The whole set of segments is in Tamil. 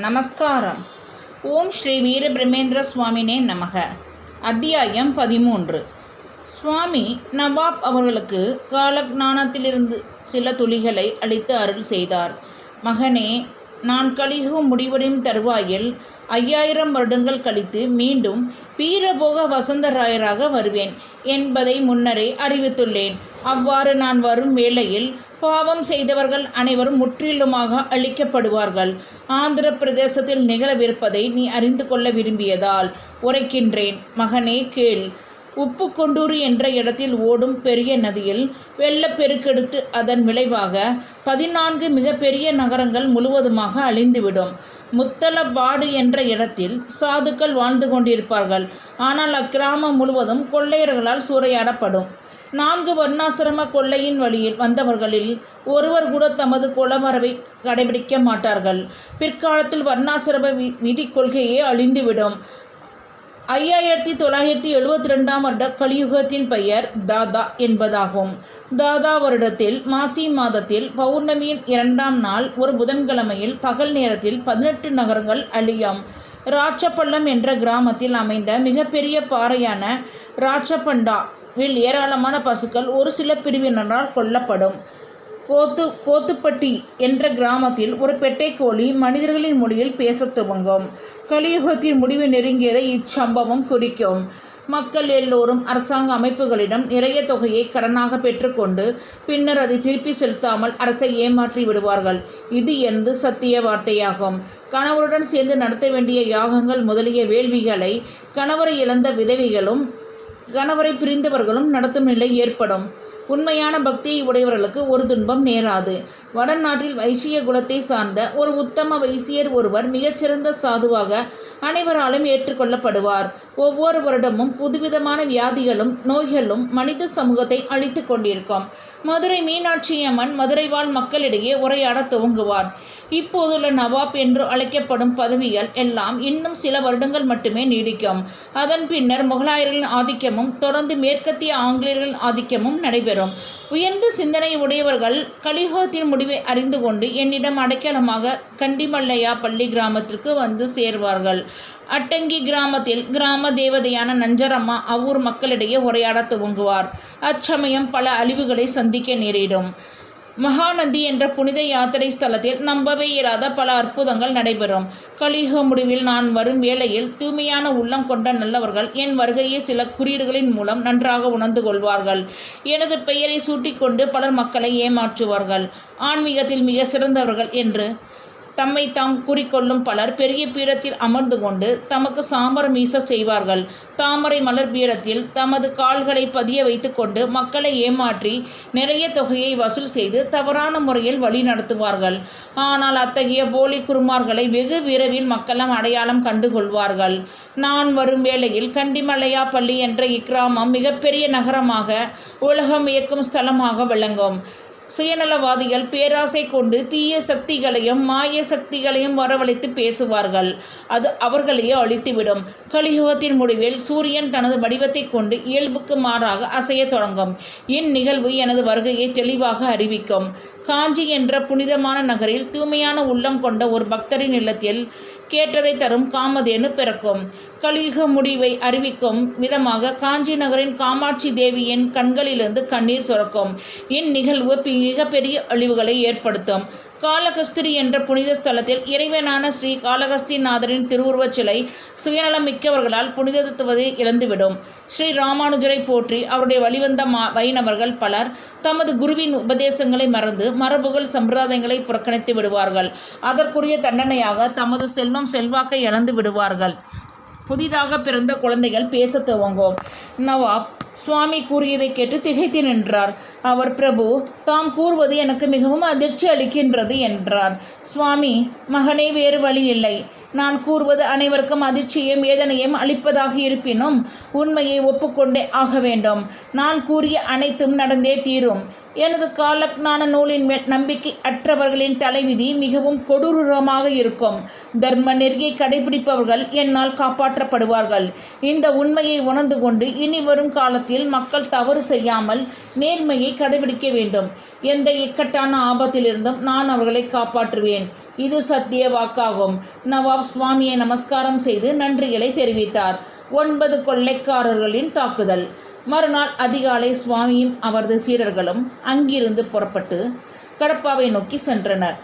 நமஸ்காரம். ஓம் ஸ்ரீ வீரபிரமேந்திர சுவாமினே நமக. அத்தியாயம் பதிமூன்று. சுவாமி நவாப் அவர்களுக்கு காலக்ஞானத்திலிருந்து சில துளிகளை அளித்து அருள் செய்தார். மகனே நான் கழிகும் முடிவடையும் தருவாயில் ஐயாயிரம் வருடங்கள் கழித்து மீண்டும் வீரபோக வசந்தராயராக வருவேன் என்பதை முன்னரே அறிவித்துள்ளேன். அவ்வாறு நான் வரும் வேளையில் பாவம் செய்தவர்கள் அனைவரும் முற்றிலுமாக அழிக்கப்படுவார்கள். ஆந்திர பிரதேசத்தில் நிகழவிருப்பதை நீ அறிந்து கொள்ள விரும்பியதால் உரைக்கின்றேன். மகனே கேள். உப்புக்கொண்டூரு என்ற இடத்தில் ஓடும் பெரிய நதியில் வெள்ளப்பெருக்கெடுத்து அதன் விளைவாக பதினான்கு மிகப்பெரிய நகரங்கள் முழுவதுமாக அழிந்துவிடும். முத்தலபாடு என்ற இடத்தில் சாதுக்கள் வாழ்ந்து கொண்டிருப்பார்கள். ஆனால் அக்கிராமம் முழுவதும் கொள்ளையர்களால் சூறையாடப்படும். நான்கு வர்ணாசிரம கொள்ளையின் வழியில் வந்தவர்களில் ஒருவர் கூட தமது குளமரவை கடைபிடிக்க மாட்டார்கள். பிற்காலத்தில் வர்ணாசிரம வி விதி கொள்கையே அழிந்துவிடும். ஐயாயிரத்தி தொள்ளாயிரத்தி எழுபத்தி ரெண்டாம் வருட கலியுகத்தின் பெயர் தாதா என்பதாகும். தாதா வருடத்தில் மாசி மாதத்தில் பௌர்ணமியின் இரண்டாம் நாள் ஒரு புதன்கிழமையில் பகல் நேரத்தில் பதினெட்டு நகரங்கள் அழியும். ராச்சப்பள்ளம் என்ற கிராமத்தில் அமைந்த மிகப்பெரிய பாறையான வில் ஏராளமான பசுக்கள் ஒரு சில பிரிவினரால் கொல்லப்படும். கோத்து கோத்துப்பட்டி என்ற கிராமத்தில் ஒரு பெட்டை கோழி மனிதர்களின் மொழியில் பேசத் துவங்கும். கலியுகத்தின் முடிவு நெருங்கியதை இச்சம்பவம் குறிக்கும். மக்கள் எல்லோரும் அரசாங்க அமைப்புகளிடம் நிறைய தொகையை கடனாக பெற்றுக்கொண்டு பின்னர் அதை திருப்பி செலுத்தாமல் அரசை ஏமாற்றி விடுவார்கள். இது எனது சத்திய வார்த்தையாகும். கணவருடன் சேர்ந்து நடத்த வேண்டிய யாகங்கள் முதலிய வேள்விகளை கணவரை இழந்த விதவிகளும் கணவரை பிரிந்தவர்களும் நடத்தும் நிலை ஏற்படும். உண்மையான பக்தியை உடையவர்களுக்கு ஒரு துன்பம் நேராது. வடநாட்டில் வைசிய குலத்தை சார்ந்த ஒரு உத்தம வைசியர் ஒருவர் மிகச்சிறந்த சாதுவாக அனைவராலும் ஏற்றுக்கொள்ளப்படுவார். ஒவ்வொரு வருடமும் புதுவிதமான வியாதிகளும் நோய்களும் மனித சமூகத்தை அழித்து கொண்டிருக்கும். மதுரை மீனாட்சி அம்மன் மதுரை வாழ் மக்களிடையே உரையாட துவங்குவார். இப்போதுள்ள நவாப் என்று அழைக்கப்படும் பதவிகள் எல்லாம் இன்னும் சில வருடங்கள் மட்டுமே நீடிக்கும். அதன் பின்னர் முகலாயர்களின் ஆதிக்கமும் தொடர்ந்து மேற்கத்திய ஆங்கிலேயர்களின் ஆதிக்கமும் நடைபெறும். உயர்ந்த சிந்தனை உடையவர்கள் கலிஹோத்தின் முடிவை அறிந்து கொண்டு என்னிடம் அடைக்கலமாக கண்டிமல்லையா பள்ளி கிராமத்திற்கு வந்து சேர்வார்கள். அட்டங்கி கிராமத்தில் கிராம தேவதையான நஞ்சரம்மா அவ்வூர் மக்களிடையே உரையாடத் துவங்குவார். அச்சமயம் பல அழிவுகளை சந்திக்க நேரிடும். மகாநதி என்ற புனித யாத்திரை ஸ்தலத்தில் நம்பவே இயலாத பல அற்புதங்கள் நடைபெறும். கலியுக முடிவில் நான் வரும் வேளையில் தூய்மையான உள்ளம் கொண்ட நல்லவர்கள் என் வருகையை சில குறியீடுகளின் மூலம் நன்றாக உணர்ந்து கொள்வார்கள். எனது பெயரை சூட்டிக்கொண்டு பலர் மக்களை ஏமாற்றுவார்கள். ஆன்மீகத்தில் மிக சிறந்தவர்கள் என்று தம்மை தாம் கூறிக்கொள்ளும் பலர் பெரிய பீடத்தில் அமர்ந்து கொண்டு தமக்கு சாம்பரம் வீச செய்வார்கள். தாமரை மலர் பீடத்தில் தமது கால்களை பதிய வைத்துக்கொண்டு மக்களை ஏமாற்றி நிறைய தொகையை வசூல் செய்து தவறான முறையில் வழி நடத்துவார்கள். ஆனால் அத்தகைய போலி குருமார்களை வெகு விரைவில் மக்களும் அடையாளம் கண்டுகொள்வார்கள். நான் வரும் வேளையில் கண்டிமலையா பள்ளி என்ற இக்கிராமம் மிகப்பெரிய நகரமாக உலகம் இயக்கும் ஸ்தலமாக விளங்கும். சுயநலவாதிகள் பேராசை கொண்டு தீய சக்திகளையும் மாய சக்திகளையும் வரவழைத்து பேசுவார்கள். அது அவர்களையே அழித்துவிடும். கலியுகத்தின் முடிவில் சூரியன் தனது வடிவத்தை கொண்டு இயல்புக்கு மாறாக அசையத் தொடங்கும். இந்நிகழ்வு எனது வருகையை தெளிவாக அறிவிக்கும். காஞ்சி என்ற புனிதமான நகரில் தூய்மையான உள்ளம் கொண்ட ஒரு பக்தரின் இல்லத்தில் கேட்டதை தரும் காமதேனு பிறக்கும். கலியுக முடிவை அறிவிக்கும் விதமாக காஞ்சி நகரின் காமாட்சி தேவியின் கண்களிலிருந்து கண்ணீர் சுரக்கும். இந்நிகழ்வு மிகப்பெரிய அழிவுகளை ஏற்படுத்தும். காளகஸ்திரி என்ற புனித ஸ்தலத்தில் இறைவனான ஸ்ரீ காலகஸ்திநாதரின் திருவுருவச் சிலை சுயநலம் மிக்கவர்களால் புனிதத்துவதை இழந்துவிடும். ஸ்ரீ ராமானுஜரை போற்றி அவருடைய வழிவந்த மா வைணவர்கள் பலர் தமது குருவின் உபதேசங்களை மறந்து மரபுகள் சம்பிரதாயங்களை புறக்கணித்து விடுவார்கள். அதற்குரிய தண்டனையாக தமது செல்வம் செல்வாக்கை இழந்து விடுவார்கள். புதிதாக பிறந்த குழந்தைகள் பேச துவங்கும் நவாப் சுவாமி கூறியதை கேட்டு திகைத்து நின்றார். அவர் பிரபு தாம் கூறுவது எனக்கு மிகவும் அதிர்ச்சி அளிக்கின்றது என்றார். சுவாமி மகனே வேறு வழி இல்லை. நான் கூறுவது அனைவருக்கும் அதிர்ச்சியும் வேதனையும் அளிப்பதாக இருப்பினும் உண்மையை ஒப்புக்கொண்டே ஆக வேண்டும். நான் கூறிய அனைத்தும் நடந்தே தீரும். எனது காலக்ஞான நூலின் மேல் நம்பிக்கை அற்றவர்களின் தலைவிதி மிகவும் கொடூரமாக இருக்கும். தர்ம நெறியை கடைபிடிப்பவர்கள் என்னால் காப்பாற்றப்படுவார்கள். இந்த உண்மையை உணர்ந்து கொண்டு இனி வரும் காலத்தில் மக்கள் தவறு செய்யாமல் நேர்மையை கடைபிடிக்க வேண்டும். எந்த இக்கட்டான ஆபத்திலிருந்தும் நான் அவர்களை காப்பாற்றுவேன். இது சத்திய வாக்காகும். நவாப் சுவாமியை நமஸ்காரம் செய்து நன்றிகளை தெரிவித்தார். ஒன்பது கொள்ளைக்காரர்களின் தாக்குதல். மறுநாள் அதிகாலை சுவாமியும் அவரது சீடர்களும் அங்கிருந்து புறப்பட்டு கடப்பாவை நோக்கி சென்றனர்.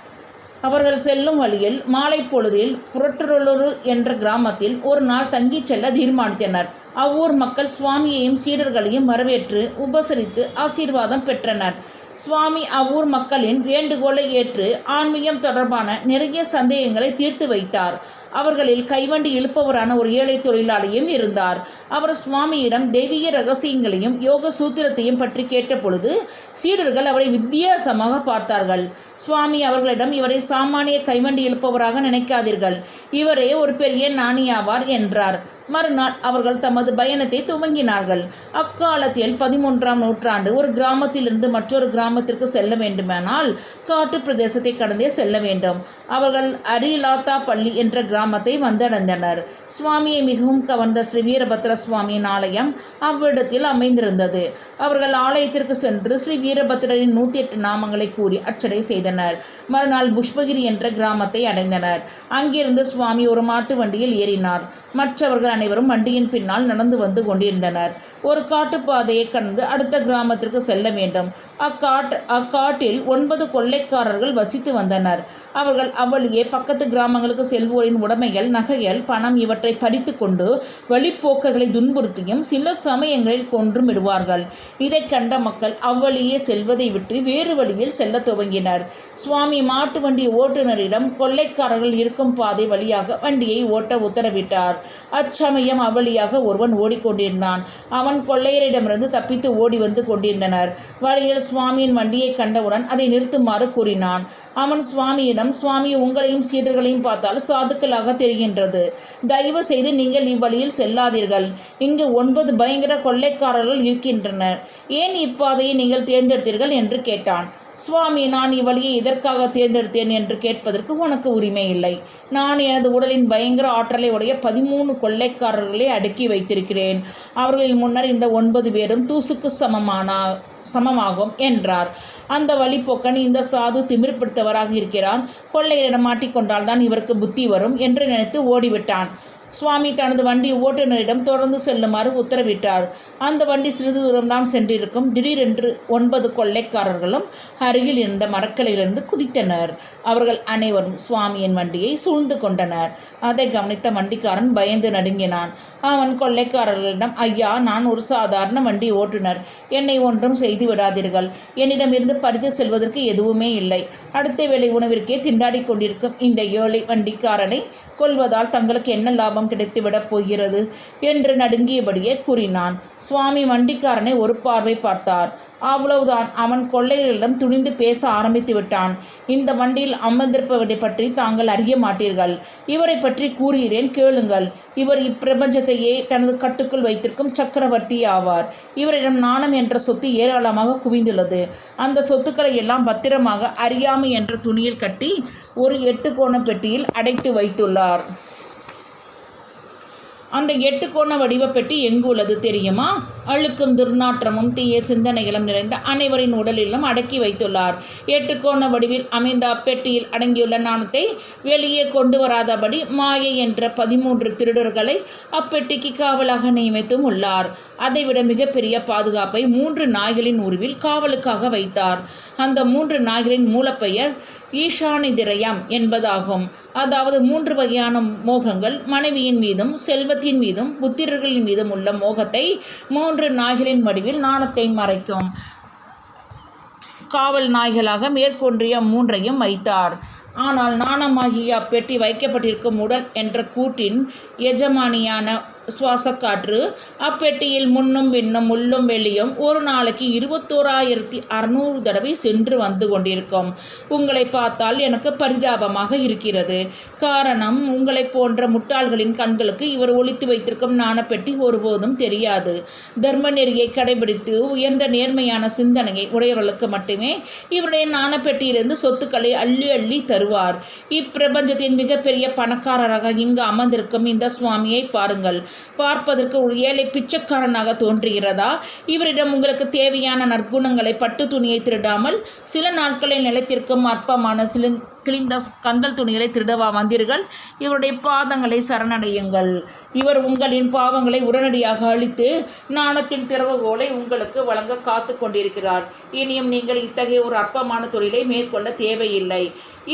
அவர்கள் செல்லும் வழியில் மாலை பொழுதில் புரட்டுரலூர் என்ற கிராமத்தில் ஒரு நாள் தங்கிச் செல்ல தீர்மானித்தனர். அவ்வூர் மக்கள் சுவாமியையும் சீடர்களையும் வரவேற்று உபசரித்து ஆசீர்வாதம் பெற்றனர். சுவாமி அவ்வூர் மக்களின் வேண்டுகோளை ஏற்று ஆன்மீகம் தொடர்பான நிறைய சந்தேகங்களை தீர்த்து வைத்தார். அவர்களில் கைவண்டி இழுப்பவரான ஒரு ஏழை தொழிலாளியும் இருந்தார். அவர் சுவாமியிடம் தெய்வீக ரகசியங்களையும் யோக சூத்திரத்தையும் பற்றி கேட்டபொழுது சீடர்கள் அவரை வித்தியாசமாக பார்த்தார்கள். சுவாமி அவர்களிடம் இவரை சாமானிய கைவண்டி எழுப்பவராக நினைக்காதீர்கள். இவரே ஒரு பெரிய நாணியாவார் என்றார். மறுநாள் அவர்கள் தமது பயணத்தை துவங்கினார்கள். அக்காலத்தில் பதிமூன்றாம் நூற்றாண்டு ஒரு கிராமத்திலிருந்து மற்றொரு கிராமத்திற்கு செல்ல வேண்டுமானால் காட்டு பிரதேசத்தை கடந்தே செல்ல வேண்டும். அவர்கள் அரிலாத்தா பள்ளி என்ற கிராமத்தை வந்தடைந்தனர். சுவாமியை மிகவும் கவர்ந்த ஸ்ரீ வீரபத்ர சுவாமியின் ஆலயம் அவ்விடத்தில் அமைந்திருந்தது. அவர்கள் ஆலயத்திற்கு சென்று ஸ்ரீ வீரபத்ரரின் நூற்றி எட்டு நாமங்களை கூறி அச்சடை செய்தார் செய்தனர். மறுநாள் புஷ்பகிரி என்ற கிராமத்தை அடைந்தனர். அங்கிருந்து சுவாமி ஒரு மாட்டு வண்டியில் ஏறினார். மற்றவர்கள் அனைவரும் வண்டியின் பின்னால் நடந்து வந்து கொண்டிருந்தனர். ஒரு காட்டுப்பாதையை கடந்து அடுத்த கிராமத்திற்கு செல்ல வேண்டும். அக்காட் அக்காட்டில் ஒன்பது கொள்ளைக்காரர்கள் வசித்து வந்தனர். அவர்கள் அவ்வழியே பக்கத்து கிராமங்களுக்கு செல்வோரின் உடைமைகள் நகைகள் பணம் இவற்றை பறித்து கொண்டு வழிப்போக்கர்களை துன்புறுத்தியும் சில சமயங்களில் கொன்றும் விடுவார்கள். இதை கண்ட மக்கள் அவ்வழியே செல்வதை விட்டு வேறு வழியில் செல்ல துவங்கினர். சுவாமி மாட்டு வண்டி ஓட்டுநரிடம் கொள்ளைக்காரர்கள் இருக்கும் பாதை வழியாக வண்டியை ஓட்ட உத்தரவிட்டார். அச்சமயம் அவ்வழியாக ஒருவன் ஓடிக்கொண்டிருந்தான். அவன் கொள்ளையரிடமிருந்து தப்பித்து ஓடி வந்து கொண்டிருந்தனர். வழியில் சுவாமியின் வண்டியை கண்டவுடன் அதை நிறுத்துமாறு கூறினான். அவன் சுவாமியிடம் சுவாமி உங்களையும் சீடர்களையும் பார்த்தால் சாதுக்களாக தெரிகின்றது. தயவு செய்து நீங்கள் இவ்வழியில் செல்லாதீர்கள். இங்கு ஒன்பது பயங்கர கொள்ளைக்காரர்கள் இருக்கின்றனர். ஏன் இப்பாதையை நீங்கள் தேர்ந்தெடுத்தீர்கள்? என்று கேட்டான். சுவாமி நான் இவ்வழியை இதற்காக தேர்ந்தெடுத்தேன் என்று கேட்பதற்கு உனக்கு உரிமை இல்லை. நான் எனது உடலின் பயங்கர ஆற்றலை உடைய பதிமூணு கொள்ளைக்காரர்களை அடுக்கி வைத்திருக்கிறேன். அவர்களில் முன்னர் இந்த ஒன்பது பேரும் தூசுக்கு சமமானா சமமாகும் என்றார். அந்த வழிப்போக்கன் இந்த சாது திமிர் பிடித்தவராக இருக்கிறார் கொள்ளையரிடம் மாட்டிக்கொண்டால்தான் இவருக்கு புத்தி வரும் என்று நினைத்து ஓடிவிட்டான். சுவாமி தனது வண்டி ஓட்டுநரிடம் தொடர்ந்து செல்லுமாறு உத்தரவிட்டார். அந்த வண்டி சிறிது தூரம்தான் சென்றிருக்கும். திடீரென்று ஒன்பது கொள்ளைக்காரர்களும் அருகில் இருந்த மரக்கலையிலிருந்து குதித்தனர். அவர்கள் அனைவரும் சுவாமியின் வண்டியை சூழ்ந்து கொண்டனர். அதை கவனித்த வண்டிக்காரன் பயந்து நடுங்கினான். அவன் கொள்ளைக்காரர்களிடம் ஐயா நான் ஒரு சாதாரண வண்டி ஓட்டுநர். என்னை ஒன்றும் செய்து விடாதீர்கள். என்னிடமிருந்து பறித்து செல்வதற்கு எதுவுமே இல்லை. அடுத்த வேலை உணவிற்கே திண்டாடி கொண்டிருக்கும் இந்த ஏழை வண்டிக்காரனை கொள்வதால் தங்களுக்கு என்ன லாபம்? கிடைத்துவிடப் போகிறது என்று நடுங்கியபடியே கூறினான். சுவாமி வண்டிக்காரனை ஒரு பார்வை பார்த்தார். அவ்வளவுதான். அவன் கொள்ளையர்களிடம் துணிந்து பேச ஆரம்பித்து விட்டான். இந்த வண்டியில் அமர்ந்திருப்பவரை பற்றி தாங்கள் அறிய மாட்டீர்கள். இவரை பற்றி கூறுகிறேன் கேளுங்கள். இவர் இப்பிரபஞ்சத்தையே தனது கட்டுக்குள் வைத்திருக்கும் சக்கரவர்த்தி ஆவார். இவரிடம் நாணம் என்ற சொத்து ஏராளமாக குவிந்துள்ளது. அந்த சொத்துக்களை எல்லாம் பத்திரமாக அறியாமை என்ற துணியில் கட்டி ஒரு எட்டு கோண பெட்டியில் அடைத்து வைத்துள்ளார். அந்த எட்டு கோண வடிவ பெட்டி எங்கு உள்ளது தெரியுமா? அழுக்கும் துர்நாற்றமும் தீய சிந்தனைகளும் நிறைந்த அனைவரின் உடலிலும் அடக்கி வைத்துள்ளார். எட்டு கோண வடிவில் அமைந்த அப்பெட்டியில் அடங்கியுள்ள நாணத்தை வெளியே கொண்டு வராதபடி மாயை என்ற பதிமூன்று திருடர்களை அப்பெட்டிக்கு காவலாக நியமித்தும் உள்ளார். அதைவிட மிகப்பெரிய பாதுகாப்பை மூன்று நாய்களின் உருவில் காவலுக்காக வைத்தார். அந்த மூன்று நாய்களின் மூலப்பெயர் ஈஷானிதிரயம் என்பதாகும். அதாவது மூன்று வகையான மோகங்கள் மனைவியின் மீதும் செல்வத்தின் மீதும் புத்திரர்களின் மீதும் உள்ள மோகத்தை மூன்று நாய்களின் வடிவில் நாணத்தை மறைக்கும். காவல் நாய்களாக மேற்கொன்றிய மூன்றையும் வைத்தார் ஆனால் நாணமாகிய அப்பெட்டி வைக்கப்பட்டிருக்கும் உடல் என்ற கூட்டின் எஜமானியான சுவாசக்காற்று அப்பெட்டியில் முன்னும் பின்னும் உள்ளும் வெளியும் ஒரு நாளைக்கு இருபத்தோராயிரத்தி அறநூறு தடவை சென்று வந்து கொண்டிருக்கும். உங்களை பார்த்தால் எனக்கு பரிதாபமாக இருக்கிறது. காரணம் உங்களைப் போன்ற முட்டாள்களின் கண்களுக்கு இவர் ஒளித்து வைத்திருக்கும் நாணப்பெட்டி ஒருபோதும் தெரியாது. தர்ம நெறியை கடைபிடித்து உயர்ந்த நேர்மையான சிந்தனையை உடையவர்களுக்கு மட்டுமே இவருடைய நாணப்பெட்டியிலிருந்து சொத்துக்களை அள்ளி அள்ளி தருவார். இப்பிரபஞ்சத்தின் மிகப்பெரிய பணக்காரராக இங்கு அமர்ந்திருக்கும் இந்த சுவாமியை பாருங்கள். பார்ப்பதற்கு ஒரு ஏழை பிச்சைக்காரனாக தோன்றுகிறதா? இவரிடம் உங்களுக்கு தேவையான நற்குணங்களை பட்டு துணியை திருடாமல் சில நாட்களில் நிலைத்திருக்கும் அற்பமான சில கிழிந்த கந்தல் துணிகளை திருடவா வந்தீர்கள்? இவருடைய பாதங்களை சரணடையுங்கள். இவர் உங்களின் பாவங்களை உடனடியாக அழித்து நாணத்தின் திறவுகோலை உங்களுக்கு வழங்க காத்து கொண்டிருக்கிறார். இனியும் நீங்கள் இத்தகைய ஒரு அற்பமான தொழிலை மேற்கொள்ள தேவையில்லை.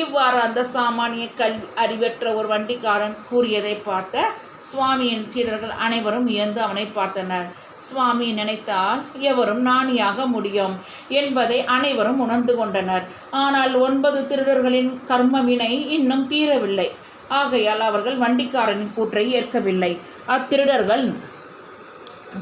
இவ்வாறு அந்த சாமானிய கல் அறிவற்ற ஒரு வண்டிக்காரன் கூறியதை பார்த்த சுவாமியின் சீடர்கள் அனைவரும் வியந்து அவனை பார்த்தனர். சுவாமி நினைத்தால் எவரும் நாணியாக முடியும் என்பதை அனைவரும் உணர்ந்து கொண்டனர். ஆனால் ஒன்பது திருடர்களின் கர்மவினை இன்னும் தீரவில்லை. ஆகையால் அவர்கள் வண்டிக்காரனின் கூற்றை ஏற்கவில்லை. அத்திருடர்கள்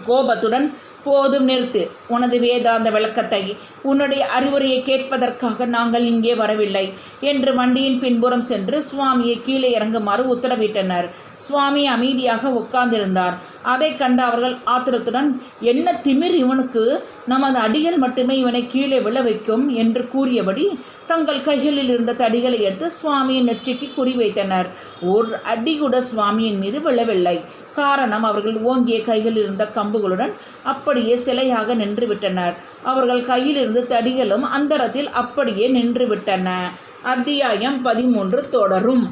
கோபத்துடன் போதும் நிறுத்து. உனது வேதாந்த விளக்கத்தை. உன்னுடைய அறிவுரையை கேட்பதற்காக நாங்கள் இங்கே வரவில்லை. என்று வண்டியின் பின்புறம் சென்று சுவாமியை கீழே இறங்குமாறு உத்தரவிட்டனர். சுவாமி அமைதியாக உட்கார்ந்திருந்தார். அதை கண்ட அவர்கள் ஆத்திரத்துடன் என்ன திமிர் இவனுக்கு? நமது அடிகள் மட்டுமே இவனை கீழே விழ வைக்கும் என்று கூறியபடி தங்கள் கைகளில் இருந்த தடிகளை எடுத்து சுவாமியின் நெற்றிக்கு குறிவைத்தனர் ஒரு அடி கூட சுவாமியின் மீது விழவில்லை. காரணம் அவர்கள் ஓங்கிய கையில் இருந்த கம்புகளுடன் அப்படியே சிலையாக நின்று விட்டனர். அவர்கள் கையில் இருந்த தடிகளும் அந்தரத்தில் அப்படியே நின்று விட்டன. அத்தியாயம் பதிமூன்று தொடரும்.